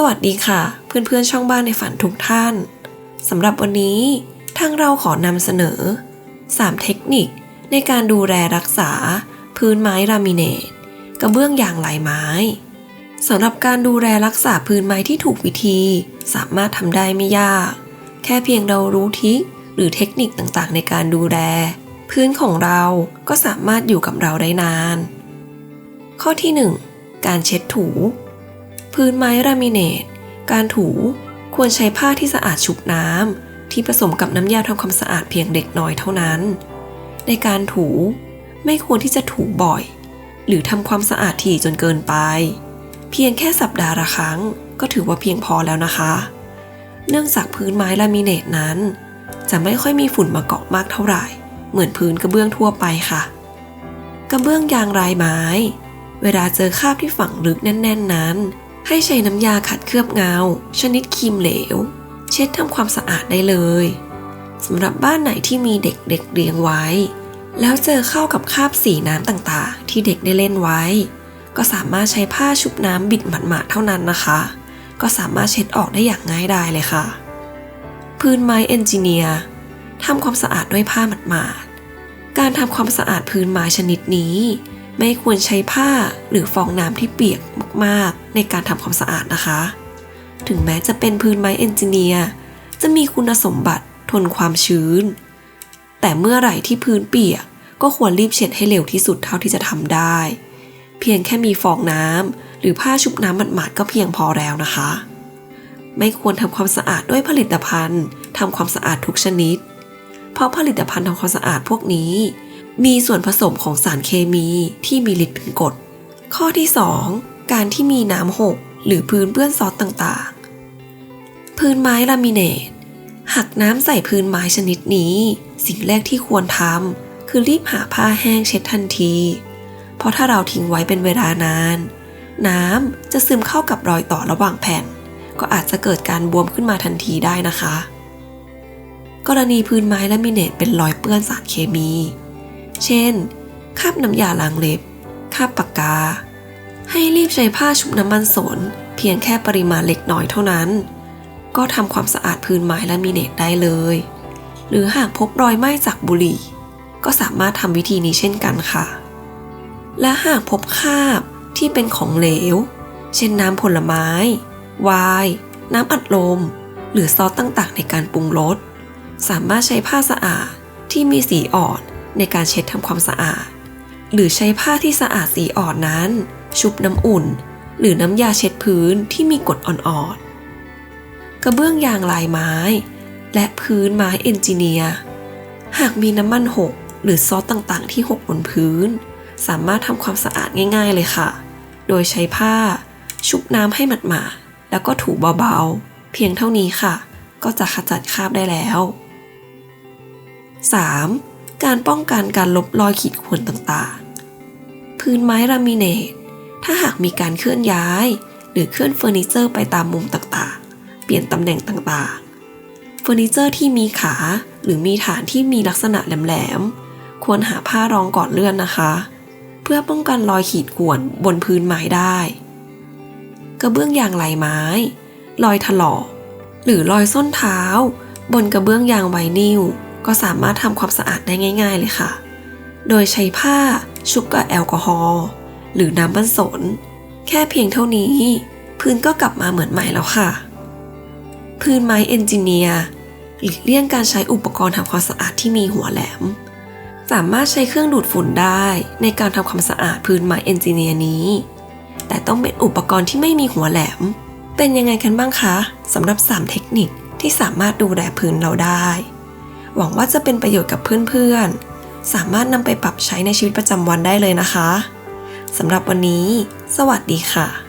สวัสดีค่ะ เพื่อนๆช่องบ้านในฝันทุกท่านสำหรับวันนี้ทางเราขอนำเสนอ 3 เทคนิคในการดูแลรักษา พื้นไม้ลามิเนตกระเบื้องยางลายไม้สำหรับการดูแลรักษาพื้นไม้ที่ถูกวิธี สามารถทำได้ไม่ยาก แค่เพียงเรารู้ทิศหรือเทคนิคต่างๆ ในการดูแล พื้นของเราก็สามารถอยู่กับเราได้นาน ข้อที่ 1 การเช็ดถู พื้นไม้ลามิเนต การถูควรใช้ผ้าที่สะอาดชุบน้ำที่ผสมกับน้ำยาทำความสะอาดเพียงเด็กน้อยเท่านั้น ในการถูไม่ควรที่จะถูบ่อย หรือทำความสะอาดถี่จนเกินไป เพียงแค่สัปดาห์ละครั้งก็ถือว่าเพียงพอแล้วนะคะ เนื่องจากพื้นไม้ลามิเนตนั้น จะไม่ค่อยมีฝุ่นมาเกาะมากเท่าไหร่ เหมือนพื้นกระเบื้องทั่วไปค่ะ กระเบื้องยางรายไม้ เวลาเจอคราบที่ฝังลึกแน่น ๆ นั้น ให้ใช้น้ำยาขัดเคลือบเงา ชนิดครีมเหลว เช็ดทำความสะอาดได้เลยสำหรับบ้านไหนที่มีเด็กๆเเรียงไว้ แล้วเจอเข้ากับคราบสีน้ำต่างๆ ที่เด็กได้เล่นไว้ ก็สามารถใช้ผ้าชุบน้ำบิดหมาดๆเท่านั้นนะคะ ก็สามารถเช็ดออกได้อย่างง่ายดายเลยค่ะ พื้นไม้เอนจิเนียร์ทำความสะอาดด้วยผ้าหมาดๆการทำความสะอาดพื้นไม้ชนิดนี้ ไม่ควรใช้ผ้าหรือฟองน้ำที่เปียกมากๆ ในการทำความสะอาดนะคะ ถึงแม้จะเป็นพื้นไม้เอนจิเนียร์จะมีคุณสมบัติทนความชื้น แต่เมื่อไหร่ที่พื้นเปียกก็ควรรีบเช็ดให้เร็วที่สุดเท่าที่จะทำได้ เพียงแค่มีฟองน้ำหรือผ้าชุบน้ำหมาดๆก็เพียงพอแล้วนะคะ ไม่ควรทำความสะอาดด้วยผลิตภัณฑ์ทำความสะอาดทุกชนิด เพราะผลิตภัณฑ์ทำความสะอาดพวกนี้ มีส่วนผสมของสารเคมีที่มีฤทธิ์เป็นกรด ข้อที่ 2 การที่มีน้ำหกหรือพื้นเปื้อนซอสต่างๆ พื้นไม้ลามิเนตหักน้ำใส่พื้นไม้ชนิดนี้ สิ่งแรกที่ควรทำคือรีบหาผ้าแห้งเช็ดทันที เพราะถ้าเราทิ้งไว้เป็นเวลานาน น้ำจะซึมเข้ากับรอยต่อระหว่างแผ่น ก็อาจจะเกิดการบวมขึ้นมาทันทีได้นะคะ กรณีพื้นไม้ลามิเนตเป็นรอยเปื้อนสารเคมี เช่น คาบน้ำยาล้างเล็บ คาบปากกา ให้รีบใช้ผ้าชุบน้ำมันสน เพียงแค่ปริมาณเล็กน้อยเท่านั้น ก็ทำความสะอาดพื้นไม้แลามิเนตได้เลย หรือหากพบรอยไหม้จากบุหรี่ ก็สามารถทำวิธีนี้เช่นกันค่ะ และหากพบคาบที่เป็นของเหลว เช่นน้ำผลไม้ ไวน์น้ำอัดลม หรือซอสต่างๆ ในการปรุงรส สามารถใช้ผ้าสะอาดที่มีสีอ่อน ในการเช็ดทำความสะอาด หรือใช้ผ้าที่สะอาดสีอ่อนนั้น ชุบน้ำอุ่น หรือน้ำยาเช็ดพื้นที่มีกรดอ่อนๆ กระเบื้องยางลายไม้ และพื้นไม้เอนจิเนียร์หากมีน้ำมันหก หรือซอสต่างๆ ที่หกบนพื้น สามารถทำความสะอาดง่ายๆเลยค่ะ โดยใช้ผ้า ชุบน้ำให้หมาดๆแล้วก็ถูเบาๆ เพียงเท่านี้ค่ะ ก็จะขจัดคราบได้แล้ว 3. การป้องกันการลบรอยขีดข่วนต่างๆ พื้นไม้ลามิเนต ถ้าหากมีการเคลื่อนย้าย หรือเคลื่อนเฟอร์นิเจอร์ไปตามมุมต่างๆ เปลี่ยนตำแหน่งต่างๆ เฟอร์นิเจอร์ที่มีขาหรือมีฐานที่มีลักษณะแหลมๆ ควรหาผ้ารองก่อนเลื่อนนะคะ เพื่อป้องกันรอยขีดข่วนบนพื้นไม้ได้ กระเบื้องยางลายไม้ รอยถลอกหรือรอยส้นเท้า บนกระเบื้องยางไวนิล ก็สามารถทำความสะอาดได้ง่าย ๆ เลยค่ะ โดยใช้ผ้าชุบกับแอลกอฮอล์หรือน้ำมันสน แค่เพียงเท่านี้ พื้นก็กลับมาเหมือนใหม่แล้วค่ะ พื้นไม้เอนจิเนียร์หลีกเลี่ยงการใช้อุปกรณ์ทำความสะอาดที่มีหัวแหลม สามารถใช้เครื่องดูดฝุ่นได้ในการทำความสะอาดพื้นไม้เอนจิเนียร์นี้ แต่ต้องเป็นอุปกรณ์ที่ไม่มีหัวแหลม เป็นยังไงกันบ้างคะสำหรับ 3 เทคนิคที่สามารถดูแลพื้นเราได้ หวังว่าจะเป็นประโยชน์กับเพื่อนๆ สามารถนำไปปรับใช้ในชีวิตประจำวันได้เลยนะคะสำหรับวันนี้ สวัสดีค่ะ